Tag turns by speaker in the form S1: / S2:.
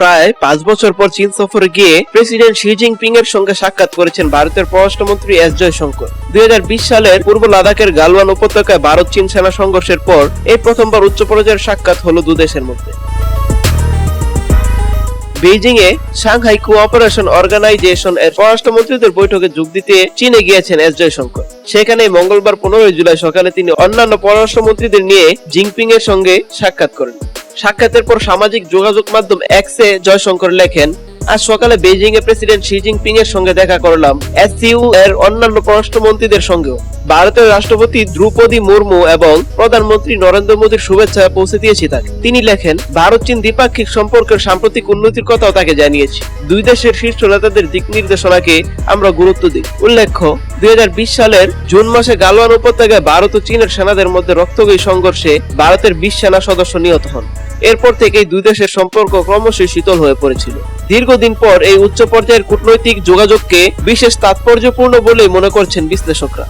S1: প্রায় পাঁচ বছর পর চীন সফরে গিয়ে প্রেসিডেন্ট শি জিনপিং এর সঙ্গে সাক্ষাৎ করেছেন ভারতের পররাষ্ট্রমন্ত্রী এস জয়শঙ্কর। দুই সালের পূর্ব লাদাখের গালওয়ান উপত্যকায় ভারত চীন সেনা সংঘর্ষের পর এই প্রথমবার উচ্চ পর্যায়ের সাক্ষাৎ হলো দু দেশের মধ্যে। বেইজিং এ সাংহাই কোঅপারেশন অর্গানাইজেশন এর পররাষ্ট্রমন্ত্রীদের বৈঠকে যোগ দিতে চীনে গিয়েছেন এস জয়শঙ্কর। সেখানে মঙ্গলবার পনেরোই জুলাই সকালে তিনি অন্যান্য পররাষ্ট্রমন্ত্রীদের নিয়ে জিনপিং এর সঙ্গে সাক্ষাৎ করেন। সাক্ষাতের পর সামাজিক যোগাযোগ মাধ্যম এক্সে জয়শঙ্কর লেখেন, আজ সকালে বেইজিং এ প্রেসিডেন্ট শি জিনপিং এর সঙ্গে দেখা করলাম এসসিউ এর অন্যান্য পররাষ্ট্রমন্ত্রীদের সঙ্গেও। ভারতের রাষ্ট্রপতি দ্রৌপদী মুর্মু এবং প্রধানমন্ত্রী নরেন্দ্র মোদীর শুভেচ্ছা পৌঁছে দিয়েছি তাকে। তিনি লেখেন, ভারত চীন দ্বিপাক্ষিক সম্পর্কের সাম্প্রতিক উন্নতির কথাও তাকে জানিয়েছি। দুই দেশের শীর্ষ নেতাদের দিক নির্দেশনাকে আমরা গুরুত্ব দিই। উল্লেখ্য, দুই হাজার বিশ সালের জুন মাসে গালওয়ান উপত্যকায় ভারত ও চীনের সেনাদের মধ্যে রক্তগয়ী সংঘর্ষে ভারতের বিশ সেনা সদস্য নিহত হন। এরপর থেকেই দুই দেশের সম্পর্ক ক্রমশই শীতল হয়ে পড়েছিল। দীর্ঘদিন পর এই উচ্চ পর্যায়ের কূটনৈতিক যোগাযোগকে বিশেষ তাৎপর্যপূর্ণ বলে মনে করছেন বিশ্লেষকরা।